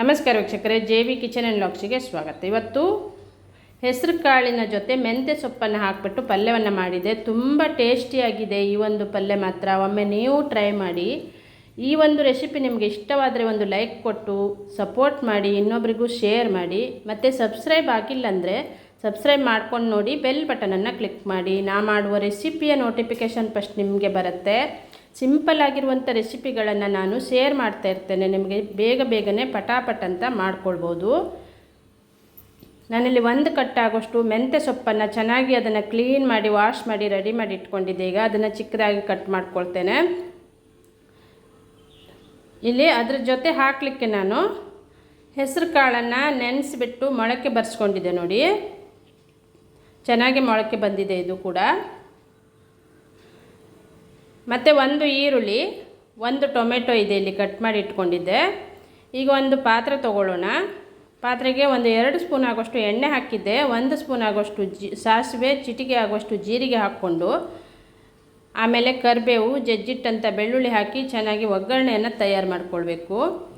ನಮಸ್ಕಾರ ವೀಕ್ಷಕರೇ, J V kitchen and ಲಾಕ್ಸಿಗೆ ಸ್ವಾಗತ. ಇವತ್ತು ಹೆಸರು ಕಾಳಿನ ಜೊತೆ ಮೆಂತ್ಯ ಸೊಪ್ಪನ್ನು ಹಾಕಿಬಿಟ್ಟು ಪಲ್ಯವನ್ನು ಮಾಡಿದೆ. ತುಂಬ ಟೇಸ್ಟಿಯಾಗಿದೆ ಈ ಒಂದು ಪಲ್ಯ ಮಾತ್ರ. ಒಮ್ಮೆ ನೀವು ಟ್ರೈ ಮಾಡಿ. ಈ ಒಂದು ರೆಸಿಪಿ ನಿಮಗೆ ಇಷ್ಟವಾದರೆ ಒಂದು ಲೈಕ್ ಕೊಟ್ಟು, ಸಪೋರ್ಟ್ ಮಾಡಿ, ಇನ್ನೊಬ್ರಿಗೂ ಶೇರ್ ಮಾಡಿ. ಮತ್ತು ಸಬ್ಸ್ಕ್ರೈಬ್ ಆಗಿಲ್ಲ ಅಂದರೆ ಸಬ್ಸ್ಕ್ರೈಬ್ ಮಾಡ್ಕೊಂಡು ನೋಡಿ, ಬೆಲ್ ಬಟನನ್ನು ಕ್ಲಿಕ್ ಮಾಡಿ. ನಾ ಮಾಡುವ ರೆಸಿಪಿಯ ನೋಟಿಫಿಕೇಷನ್ ಫಸ್ಟ್ ನಿಮಗೆ ಬರುತ್ತೆ. ಸಿಂಪಲ್ ಆಗಿರುವಂಥ ರೆಸಿಪಿಗಳನ್ನು ನಾನು ಶೇರ್ ಮಾಡ್ತಾ ಇರ್ತೇನೆ. ನಿಮಗೆ ಬೇಗ ಬೇಗನೆ ಪಟಾಪಟ್ ಅಂತ ಮಾಡ್ಕೊಳ್ಬೋದು. ನಾನಿಲ್ಲಿ ಒಂದು ಕಟ್ಟಾಗೋಷ್ಟು ಮೆಂತ್ಯ ಸೊಪ್ಪನ್ನು ಚೆನ್ನಾಗಿ ಅದನ್ನು ಕ್ಲೀನ್ ಮಾಡಿ, ವಾಶ್ ಮಾಡಿ, ರೆಡಿ ಮಾಡಿ ಇಟ್ಕೊಂಡಿದ್ದೆ. ಈಗ ಅದನ್ನು ಚಿಕ್ಕದಾಗಿ ಕಟ್ ಮಾಡ್ಕೊಳ್ತೇನೆ. ಇಲ್ಲಿ ಅದ್ರ ಜೊತೆ ಹಾಕಲಿಕ್ಕೆ ನಾನು ಹೆಸರು ಕಾಳನ್ನು ನೆನೆಸಿಬಿಟ್ಟು ಮೊಳಕೆ ಬರೆಸ್ಕೊಂಡಿದ್ದೆ ನೋಡಿ. ಚೆನ್ನಾಗಿ ಮೊಳಕೆ ಬಂದಿದೆ ಇದು ಕೂಡ. ಮತ್ತು ಒಂದು ಈರುಳ್ಳಿ, ಒಂದು ಟೊಮೆಟೊ ಇದೆ ಇಲ್ಲಿ ಕಟ್ ಮಾಡಿ ಇಟ್ಕೊಂಡಿದ್ದೆ. ಈಗ ಒಂದು ಪಾತ್ರೆ ತೊಗೊಳ್ಳೋಣ. ಪಾತ್ರೆಗೆ ಒಂದು ಎರಡು ಸ್ಪೂನ್ ಆಗೋಷ್ಟು ಎಣ್ಣೆ ಹಾಕಿದ್ದೆ. ಒಂದು ಸ್ಪೂನ್ ಆಗೋಷ್ಟು ಜಿ, ಸಾಸಿವೆ, ಚಿಟಿಕೆ ಆಗೋಷ್ಟು ಜೀರಿಗೆ ಹಾಕ್ಕೊಂಡು, ಆಮೇಲೆ ಕರಿಬೇವು ಜಜ್ಜಿಟ್ಟಂಥ ಬೆಳ್ಳುಳ್ಳಿ ಹಾಕಿ ಚೆನ್ನಾಗಿ ಒಗ್ಗರಣೆಯನ್ನು ತಯಾರು ಮಾಡಿಕೊಳ್ಬೇಕು.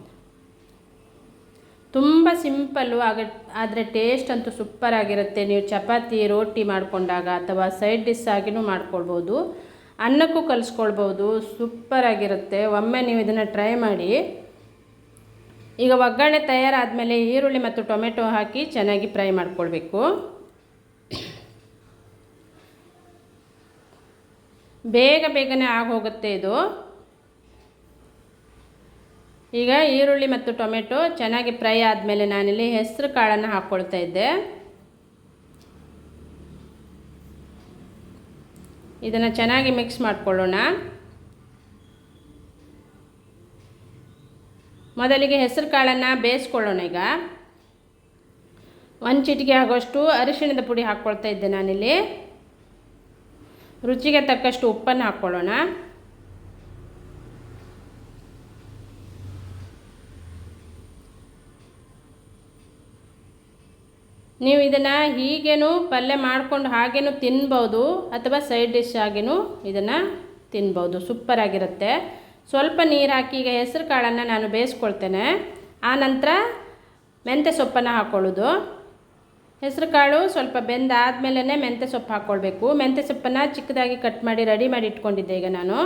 ತುಂಬ ಸಿಂಪಲ್ಲು, ಆಗ, ಆದರೆ ಟೇಸ್ಟ್ ಅಂತೂ ಸೂಪರ್ ಆಗಿರುತ್ತೆ ನೀವು ಚಪಾತಿ, ರೋಟಿ ಮಾಡಿಕೊಂಡಾಗ ಅಥವಾ ಸೈಡ್ ಡಿಶ್ ಆಗಿನೂ ಮಾಡ್ಕೊಳ್ಬೋದು. ಅನ್ನಕ್ಕೂ ಕಲಿಸ್ಕೊಳ್ಬೋದು ಸೂಪರ್ ಆಗಿರುತ್ತೆ. ಒಮ್ಮೆ ನೀವು ಇದನ್ನು ಟ್ರೈ ಮಾಡಿ. ಈಗ ಒಗ್ಗರಣೆ ತಯಾರಾದಮೇಲೆ ಈರುಳ್ಳಿ ಮತ್ತು ಟೊಮೆಟೊ ಹಾಕಿ ಚೆನ್ನಾಗಿ ಫ್ರೈ ಮಾಡ್ಕೊಳ್ಬೇಕು. ಬೇಗ ಬೇಗನೆ ಆಗೋಗುತ್ತೆ ಇದು. ಈಗ ಈರುಳ್ಳಿ ಮತ್ತು ಟೊಮೆಟೊ ಚೆನ್ನಾಗಿ ಫ್ರೈ ಆದಮೇಲೆ ನಾನಿಲ್ಲಿ ಹೆಸರು ಕಾಳನ್ನು ಹಾಕ್ಕೊಳ್ತಾ ಇದ್ದೆ. ಇದನ್ನು ಚೆನ್ನಾಗಿ ಮಿಕ್ಸ್ ಮಾಡಿಕೊಳ್ಳೋಣ. ಮೊದಲಿಗೆ ಹೆಸರು ಕಾಳನ್ನು ಬೇಯಿಸ್ಕೊಳ್ಳೋಣ ಈಗ. ಒಂದು ಚಿಟಿಕೆ ಆಗೋಷ್ಟು ಅರಿಶಿಣದ ಪುಡಿ ಹಾಕ್ಕೊಳ್ತಾ ಇದ್ದೆ ನಾನಿಲ್ಲಿ. ರುಚಿಗೆ ತಕ್ಕಷ್ಟು ಉಪ್ಪನ್ನು ಹಾಕ್ಕೊಳ್ಳೋಣ. ನೀವು ಇದನ್ನು ಹೀಗೇನು ಪಲ್ಯ ಮಾಡಿಕೊಂಡು ಹಾಗೇನು ತಿನ್ಬೋದು ಅಥವಾ ಸೈಡ್ ಡಿಶ್ ಆಗೇನು ಇದನ್ನು ತಿನ್ಬೋದು. ಸೂಪರಾಗಿರುತ್ತೆ ಸ್ವಲ್ಪ ನೀರು ಹಾಕಿ ಈಗ ಹೆಸರು ಕಾಳನ್ನು ನಾನು ಬೇಯಿಸ್ಕೊಳ್ತೇನೆ. ಆನಂತರ ಮೆಂತ್ಯ ಸೊಪ್ಪನ್ನು ಹಾಕ್ಕೊಳ್ಳೋದು ಹೆಸರು ಕಾಳು ಸ್ವಲ್ಪ ಬೆಂದಾದಮೇಲೆ ಮೆಂತ್ಯ ಸೊಪ್ಪು ಹಾಕ್ಕೊಳ್ಬೇಕು ಮೆಂತ್ಯ ಸೊಪ್ಪನ್ನು ಚಿಕ್ಕದಾಗಿ ಕಟ್ ಮಾಡಿ ರೆಡಿ ಮಾಡಿ ಇಟ್ಕೊಂಡಿದ್ದೆ ಈಗ ನಾನು.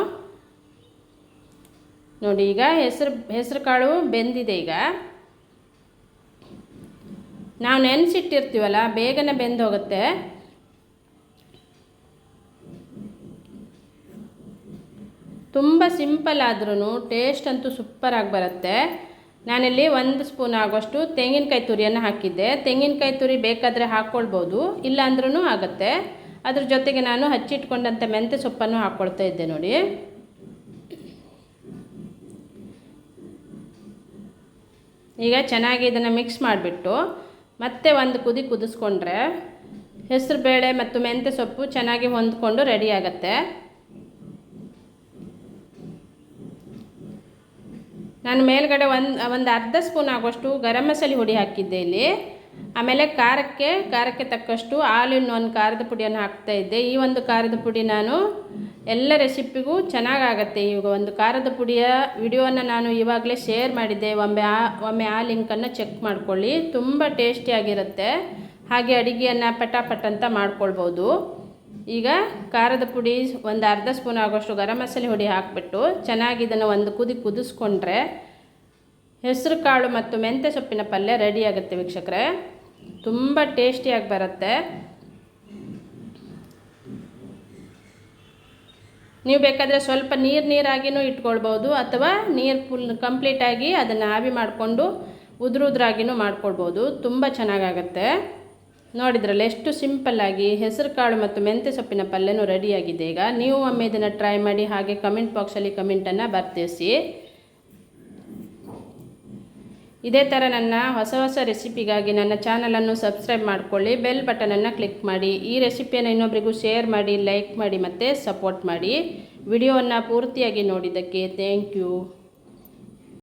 ನೋಡಿ ಈಗ ಹೆಸರು ಹೆಸರು ಕಾಳು ಬೆಂದಿದೆ ಈಗ. ನಾವು ನೆನೆಸಿಟ್ಟಿರ್ತೀವಲ್ಲ, ಬೇಗನೆ ಬೆಂದು ಹೋಗುತ್ತೆ ತುಂಬ ಸಿಂಪಲ್ ಆದ್ರೂ ಟೇಸ್ಟ್ ಅಂತೂ ಸೂಪರಾಗಿ ಬರುತ್ತೆ. ನಾನಿಲ್ಲಿ ಒಂದು ಸ್ಪೂನ್ ಆಗೋಷ್ಟು ತೆಂಗಿನಕಾಯಿ ತುರಿಯನ್ನು ಹಾಕಿದ್ದೆ. ತೆಂಗಿನಕಾಯಿ ತುರಿ ಬೇಕಾದರೆ ಹಾಕ್ಕೊಳ್ಬೋದು ಇಲ್ಲ ಅಂದ್ರೂ ಆಗುತ್ತೆ. ಅದ್ರ ಜೊತೆಗೆ ನಾನು ಹಚ್ಚಿಟ್ಕೊಂಡಂಥ ಮೆಂತ್ಯ ಸೊಪ್ಪನ್ನು ಹಾಕ್ಕೊಳ್ತಾ ಇದ್ದೆ ನೋಡಿ. ಈಗ ಚೆನ್ನಾಗಿ ಇದನ್ನು ಮಿಕ್ಸ್ ಮಾಡಿಬಿಟ್ಟು ಮತ್ತೆ ಒಂದು ಕುದಿ ಕುದಿಸ್ಕೊಂಡ್ರೆ ಹೆಸರು ಬೇಳೆ ಮತ್ತು ಮೆಂತ್ಯ ಸೊಪ್ಪು ಚೆನ್ನಾಗಿ ಹೊಂದ್ಕೊಂಡು ಆಗುತ್ತೆ. ನಾನು ಮೇಲ್ಗಡೆ ಒಂದು ಒಂದು ಅರ್ಧ ಸ್ಪೂನ್ ಆಗೋಷ್ಟು ಗರಂ ಮಸಾಲೆ ಹುಡಿ ಹಾಕಿದ್ದೆ ಇಲ್ಲಿ. ಆಮೇಲೆ ಖಾರಕ್ಕೆ ಖಾರಕ್ಕೆ ತಕ್ಕಷ್ಟು ಹಾಲಿನ ಒಂದು ಖಾರದ ಪುಡಿಯನ್ನು ಹಾಕ್ತಾ ಇದ್ದೆ. ಈ ಒಂದು ಖಾರದ ಪುಡಿ ನಾನು ಎಲ್ಲ ರೆಸಿಪಿಗೂ ಚೆನ್ನಾಗಾಗತ್ತೆ. ಈಗ ಒಂದು ಖಾರದ ಪುಡಿಯ ವಿಡಿಯೋನ ನಾನು ಇವಾಗಲೇ ಶೇರ್ ಮಾಡಿದ್ದೆ. ಒಮ್ಮೆ ಆ ಒಮ್ಮೆ ಆ ಲಿಂಕನ್ನು ಚೆಕ್ ಮಾಡ್ಕೊಳ್ಳಿ. ತುಂಬ ಟೇಸ್ಟಿಯಾಗಿರುತ್ತೆ ಹಾಗೆ ಅಡುಗೆಯನ್ನು ಪಟಾಪಟ್ ಅಂತ ಮಾಡ್ಕೊಳ್ಬೋದು. ಈಗ ಖಾರದ ಪುಡಿ ಒಂದು ಅರ್ಧ ಸ್ಪೂನ್ ಆಗೋಷ್ಟು ಗರಂ ಮಸಾಲೆ ಹುಡಿ ಹಾಕಿಬಿಟ್ಟು ಚೆನ್ನಾಗಿ ಇದನ್ನು ಒಂದು ಕುದಿ ಕುದಿಸ್ಕೊಂಡ್ರೆ ಹೆಸರು ಕಾಳು ಮತ್ತು ಮೆಂತ್ಯ ಸೊಪ್ಪಿನ ಪಲ್ಯ ರೆಡಿ ಆಗುತ್ತೆ ವೀಕ್ಷಕರೇ. ತುಂಬ ಟೇಸ್ಟಿಯಾಗಿ ಬರುತ್ತೆ. ನೀವು ಬೇಕಾದರೆ ಸ್ವಲ್ಪ ನೀರು ನೀರಾಗಿನೂ ಇಟ್ಕೊಳ್ಬೋದು ಅಥವಾ ನೀರು ಫುಲ್ ಕಂಪ್ಲೀಟಾಗಿ ಅದನ್ನು ಆವಿ ಮಾಡಿಕೊಂಡು ಉದುರುದ್ರಾಗಿನೂ ಮಾಡ್ಕೊಳ್ಬೋದು. ತುಂಬ ಚೆನ್ನಾಗಾಗತ್ತೆ. ನೋಡಿದ್ರಲ್ಲ ಎಷ್ಟು ಸಿಂಪಲ್ಲಾಗಿ ಹೆಸರು ಕಾಳು ಮತ್ತು ಮೆಂತ್ಯ ಸೊಪ್ಪಿನ ಪಲ್ಯನೂ ರೆಡಿಯಾಗಿದೆ ಈಗ. ನೀವು ಒಮ್ಮೆ ಇದನ್ನು ಟ್ರೈ ಮಾಡಿ ಹಾಗೆ ಕಮೆಂಟ್ ಬಾಕ್ಸಲ್ಲಿ ಕಮೆಂಟನ್ನು ಬರ್ತಿಸಿ ಇದೇ ಥರ ನನ್ನ ಹೊಸ ಹೊಸ ರೆಸಿಪಿಗಾಗಿ ನನ್ನ ಚಾನಲನ್ನು ಸಬ್ಸ್ಕ್ರೈಬ್ ಮಾಡಿಕೊಳ್ಳಿ ಬೆಲ್ ಬಟನನ್ನು ಕ್ಲಿಕ್ ಮಾಡಿ. ಈ ರೆಸಿಪಿಯನ್ನು ಇನ್ನೊಬ್ಬರಿಗೂ ಶೇರ್ ಮಾಡಿ ಲೈಕ್ ಮಾಡಿ ಮತ್ತು ಸಪೋರ್ಟ್ ಮಾಡಿ. ವಿಡಿಯೋವನ್ನು ಪೂರ್ತಿಯಾಗಿ ನೋಡಿದ್ದಕ್ಕೆ ಥ್ಯಾಂಕ್ ಯು